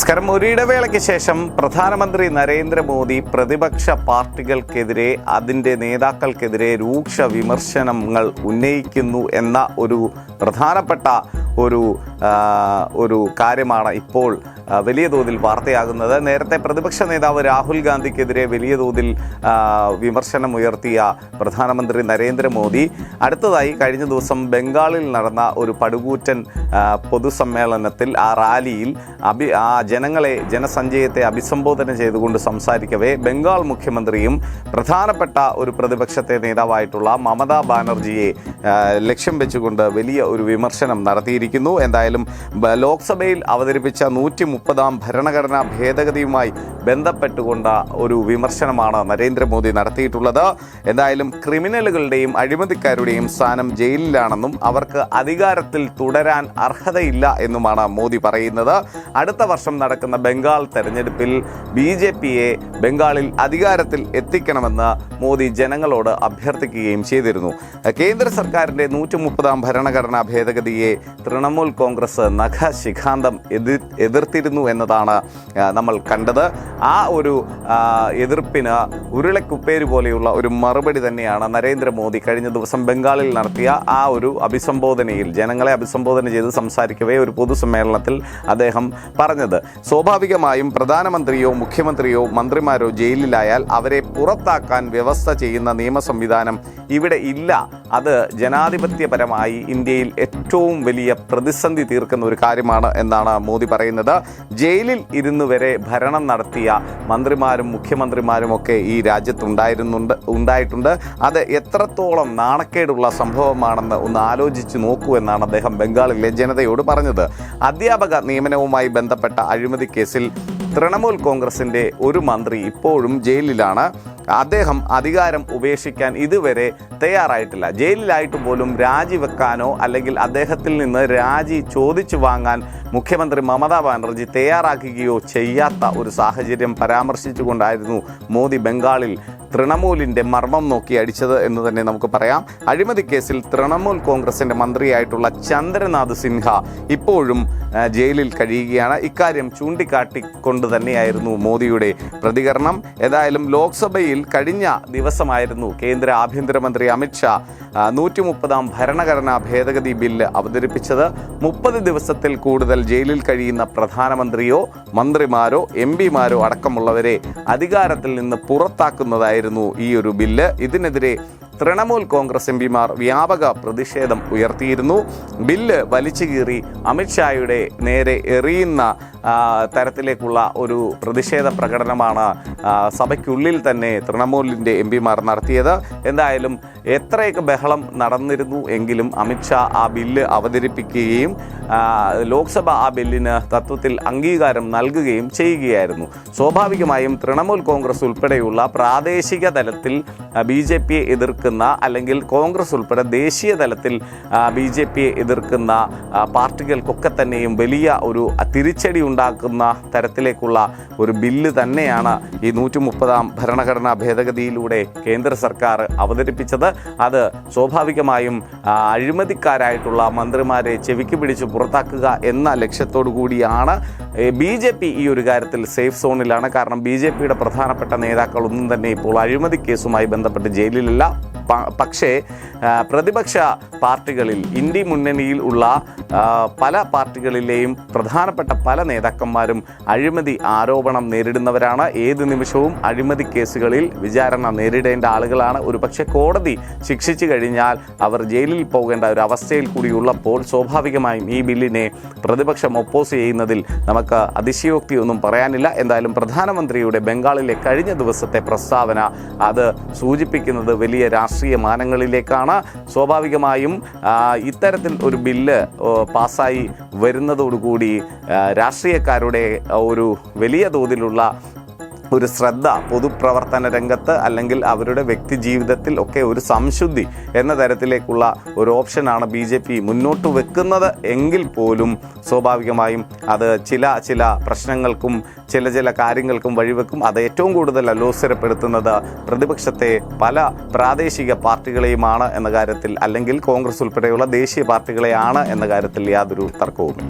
നമസ്കാരം. ഒരിടവേളയ്ക്ക് ശേഷം പ്രധാനമന്ത്രി നരേന്ദ്രമോദി പ്രതിപക്ഷ പാർട്ടികൾക്കെതിരെ അതിന്റെ നേതാക്കൾക്കെതിരെ രൂക്ഷ വിമർശനങ്ങൾ ഉന്നയിക്കുന്നു എന്ന ഒരു പ്രധാനപ്പെട്ട ഒരു ഒരു കാര്യമാണ് ഇപ്പോൾ വലിയ തോതിൽ വാർത്തയാകുന്നത്. നേരത്തെ പ്രതിപക്ഷ നേതാവ് രാഹുൽ ഗാന്ധിക്കെതിരെ വലിയ തോതിൽ വിമർശനം ഉയർത്തിയ പ്രധാനമന്ത്രി നരേന്ദ്രമോദി. അടുത്തതായി കഴിഞ്ഞ ദിവസം ബംഗാളിൽ നടന്ന ഒരു പടുകൂറ്റൻ പൊതുസമ്മേളനത്തിൽ ആ റാലിയിൽ അഭി ആ ജനങ്ങളെ ജനസഞ്ചയത്തെ അഭിസംബോധന ചെയ്തുകൊണ്ട് സംസാരിക്കവേ ബംഗാൾ മുഖ്യമന്ത്രിയും പ്രധാനപ്പെട്ട ഒരു പ്രതിപക്ഷത്തെ നേതാവായിട്ടുള്ള മമതാ ബാനർജിയെ ലക്ഷ്യം വെച്ചുകൊണ്ട് വലിയ ഒരു വിമർശനം നടത്തിയിരിക്കുന്നു. എന്തായാലും ലോക്സഭയിൽ അവതരിപ്പിച്ച നൂറ്റി മുപ്പതാം ഭരണഘടനാ ഭേദഗതിയുമായി ബന്ധപ്പെട്ടുകൊണ്ട് ഒരു വിമർശനമാണ് നരേന്ദ്രമോദി നടത്തിയിട്ടുള്ളത്. എന്തായാലും ക്രിമിനലുകളുടെയും അഴിമതിക്കാരുടെയും സ്ഥാനം ജയിലിലാണെന്നും അവർക്ക് അധികാരത്തിൽ തുടരാൻ അർഹതയില്ല എന്നുമാണ് മോദി പറയുന്നത്. അടുത്ത വർഷം നടക്കുന്ന ബംഗാൾ തെരഞ്ഞെടുപ്പിൽ ബി ജെ പിയെ ബംഗാളിൽ അധികാരത്തിൽ എത്തിക്കണമെന്ന് മോദി ജനങ്ങളോട് അഭ്യർത്ഥിക്കുകയും ചെയ്തിരുന്നു. കേന്ദ്ര സർക്കാരിന്റെ നൂറ്റി മുപ്പതാം ഭരണഘടനാ ഭേദഗതിയെ തൃണമൂൽ കോൺഗ്രസ് നഖശിഖാന്തം എതിർ എതിർത്തിരുന്നു എന്നതാണ് നമ്മൾ കണ്ടത്. ആ ഒരു എതിർപ്പിന് ഉരുളക്കുപ്പേര് പോലെയുള്ള ഒരു മറുപടി തന്നെയാണ് നരേന്ദ്രമോദി കഴിഞ്ഞ ദിവസം ബംഗാളിൽ നടത്തിയ ആ ഒരു അഭിസംബോധനയിൽ ജനങ്ങളെ അഭിസംബോധന ചെയ്ത് സംസാരിക്കവേ ഒരു പൊതുസമ്മേളനത്തിൽ അദ്ദേഹം പറഞ്ഞത്. സ്വാഭാവികമായും പ്രധാനമന്ത്രിയോ മുഖ്യമന്ത്രിയോ മന്ത്രിമാരോ ജയിലിലായാൽ അവരെ പുറത്താക്കാൻ വ്യവസ്ഥ ചെയ്യുന്ന നിയമ സംവിധാനം ഇവിടെ ഇല്ല. അത് ജനാധിപത്യപരമായി ഇന്ത്യയിൽ ഏറ്റവും വലിയ പ്രതിസന്ധി തീർക്കുന്ന ഒരു കാര്യമാണ് എന്നാണ് മോദി പറയുന്നത്. ജയിലിൽ ഇരുന്നു വരെ ഭരണം നടത്തിയ മന്ത്രിമാരും മുഖ്യമന്ത്രിമാരും ഒക്കെ ഈ രാജ്യത്തുണ്ടായിരുന്നുണ്ട് ഉണ്ടായിട്ടുണ്ട്. അത് എത്രത്തോളം നാണക്കേടുള്ള സംഭവമാണെന്ന് ഒന്ന് ആലോചിച്ച് നോക്കൂ എന്നാണ് അദ്ദേഹം ബംഗാളിലെ ജനതയോട് പറഞ്ഞത്. അധ്യാപക നിയമനവുമായി ബന്ധപ്പെട്ട അഴിമതി കേസിൽ തൃണമൂൽ കോൺഗ്രസിന്റെ ഒരു മന്ത്രി ഇപ്പോഴും ജയിലിലാണ്. അദ്ദേഹം അധികാരം ഉപേക്ഷിക്കാൻ ഇതുവരെ തയ്യാറായിട്ടില്ല. ജയിലിലായിട്ട് പോലും രാജിവെക്കാനോ അല്ലെങ്കിൽ അദ്ദേഹത്തിൽ നിന്ന് രാജി ചോദിച്ചു വാങ്ങാൻ മുഖ്യമന്ത്രി മമതാ ബാനർജി തയ്യാറാക്കുകയോ ചെയ്യാത്ത ഒരു സാഹചര്യം പരാമർശിച്ചുകൊണ്ടായിരുന്നു മോദി ബംഗാളിൽ തൃണമൂലിന്റെ മർമ്മം നോക്കി അടിച്ചത് എന്ന് തന്നെ നമുക്ക് പറയാം. അഴിമതി കേസിൽ തൃണമൂൽ കോൺഗ്രസിന്റെ മന്ത്രിയായിട്ടുള്ള ചന്ദ്രനാഥ് സിൻഹ ഇപ്പോഴും ജയിലിൽ കഴിയുകയാണ്. ഇക്കാര്യം ചൂണ്ടിക്കാട്ടിക്കൊണ്ട് തന്നെയായിരുന്നു മോദിയുടെ പ്രതികരണം. ഏതായാലും ലോക്സഭയിൽ കഴിഞ്ഞ ദിവസമായിരുന്നു കേന്ദ്ര ആഭ്യന്തരമന്ത്രി അമിത്ഷാ നൂറ്റി മുപ്പതാം ഭരണഘടനാ ഭേദഗതി ബില്ല് അവതരിപ്പിച്ചത്. മുപ്പത് ദിവസത്തിൽ കൂടുതൽ ജയിലിൽ കഴിയുന്ന പ്രധാനമന്ത്രിയോ മന്ത്രിമാരോ എം പിമാരോ അടക്കമുള്ളവരെ അധികാരത്തിൽ നിന്ന് പുറത്താക്കുന്നതായിരുന്നു ഈ ഒരു ബില്ല്. ഇതിനെതിരെ തൃണമൂൽ കോൺഗ്രസ് എം പിമാർ വ്യാപക പ്രതിഷേധം ഉയർത്തിയിരുന്നു. ബില്ല് വലിച്ചു കീറി അമിത്ഷായുടെ നേരെ എറിയുന്ന തരത്തിലേക്കുള്ള ഒരു പ്രതിഷേധ പ്രകടനമാണ് സഭയ്ക്കുള്ളിൽ തന്നെ തൃണമൂലിന്റെ എം പിമാർ നടത്തിയത്. എന്തായാലും എത്രയൊക്കെ ബഹളം നടന്നിരുന്നു എങ്കിലും അമിത്ഷാ ആ ബില്ല് അവതരിപ്പിക്കുകയും ലോക്സഭ ആ ബില്ലിന് തത്വത്തിൽ അംഗീകാരം നൽകുകയും ചെയ്യുകയായിരുന്നു. സ്വാഭാവികമായും തൃണമൂൽ കോൺഗ്രസ് ഉൾപ്പെടെയുള്ള പ്രാദേശിക തലത്തിൽ ബി ജെ പിയെ എതിർക്കുന്ന അല്ലെങ്കിൽ കോൺഗ്രസ് ഉൾപ്പെടെ ദേശീയ തലത്തിൽ ബി ജെ പിയെ എതിർക്കുന്ന പാർട്ടികൾക്കൊക്കെ തന്നെയും വലിയ ഒരു തിരിച്ചടി ഉണ്ടാക്കുന്ന തരത്തിലേക്കുള്ള ഒരു ബില്ല് തന്നെയാണ് ഈ നൂറ്റി മുപ്പതാം ഭരണഘടനാ ഭേദഗതിയിലൂടെ കേന്ദ്ര സർക്കാർ അവതരിപ്പിച്ചത്. അത് സ്വാഭാവികമായും അഴിമതിക്കാരായിട്ടുള്ള മന്ത്രിമാരെ ചെവിക്ക് പിടിച്ച് പുറത്താക്കുക എന്ന ലക്ഷ്യത്തോടു കൂടിയാണ് ബി ജെ പി ഈ ഒരു കാര്യത്തിൽ സേഫ് സോണിലാണ്. കാരണം ബി ജെ പിയുടെ പ്രധാനപ്പെട്ട നേതാക്കളൊന്നും തന്നെ ഇപ്പോൾ അഴിമതി കേസുമായി ബന്ധപ്പെട്ട് ജയിലിലില്ല. പക്ഷേ പ്രതിപക്ഷ പാർട്ടികളിൽ ഇന്ത്യ മുന്നണിയിൽ ഉള്ള പല പാർട്ടികളിലെയും പ്രധാനപ്പെട്ട പല നേതാക്കന്മാരും അഴിമതി ആരോപണം നേരിടുന്നവരാണ്. ഏത് നിമിഷവും അഴിമതി കേസുകളിൽ വിചാരണ നേരിടേണ്ട ആളുകളാണ്. ഒരുപക്ഷെ കോടതി ശിക്ഷിച്ചു കഴിഞ്ഞാൽ അവർ ജയിലിൽ പോകേണ്ട ഒരു അവസ്ഥയിൽ കൂടിയുള്ളപ്പോൾ സ്വാഭാവികമായും ഈ ബില്ലിനെ പ്രതിപക്ഷം ഒപ്പോസ് ചെയ്യുന്നതിൽ നമുക്ക് അതിശയോക്തിയൊന്നും പറയാനില്ല. എന്തായാലും പ്രധാനമന്ത്രിയുടെ ബംഗാളിലെ കഴിഞ്ഞ ദിവസത്തെ പ്രസ്താവന അത് സൂചിപ്പിക്കുന്നത് വലിയ രാഷ്ട്രീയ മാനങ്ങളിലേക്കാണ്. സ്വാഭാവികമായും ഇത്തരത്തിൽ ഒരു ബില്ല് പാസ്സായി വരുന്നതോടുകൂടി രാഷ്ട്രീയക്കാരുടെ ഒരു വലിയ തോതിലുള്ള ഒരു ശ്രദ്ധ പൊതുപ്രവർത്തന രംഗത്ത് അല്ലെങ്കിൽ അവരുടെ വ്യക്തി ജീവിതത്തിൽ ഒക്കെ ഒരു സംശുദ്ധി എന്ന തരത്തിലേക്കുള്ള ഒരു ഓപ്ഷനാണ് ബി ജെ പി മുന്നോട്ട് വെക്കുന്നത് എങ്കിൽ പോലും സ്വാഭാവികമായും അത് ചില ചില പ്രശ്നങ്ങൾക്കും ചില ചില കാര്യങ്ങൾക്കും വഴിവെക്കും. അത് ഏറ്റവും കൂടുതൽ അലോസരപ്പെടുത്തുന്നത് പ്രതിപക്ഷത്തെ പല പ്രാദേശിക പാർട്ടികളെയുമാണ് എന്ന കാര്യത്തിൽ അല്ലെങ്കിൽ കോൺഗ്രസ് ഉൾപ്പെടെയുള്ള ദേശീയ പാർട്ടികളെയാണ് എന്ന കാര്യത്തിൽ യാതൊരു തർക്കവുമില്ല.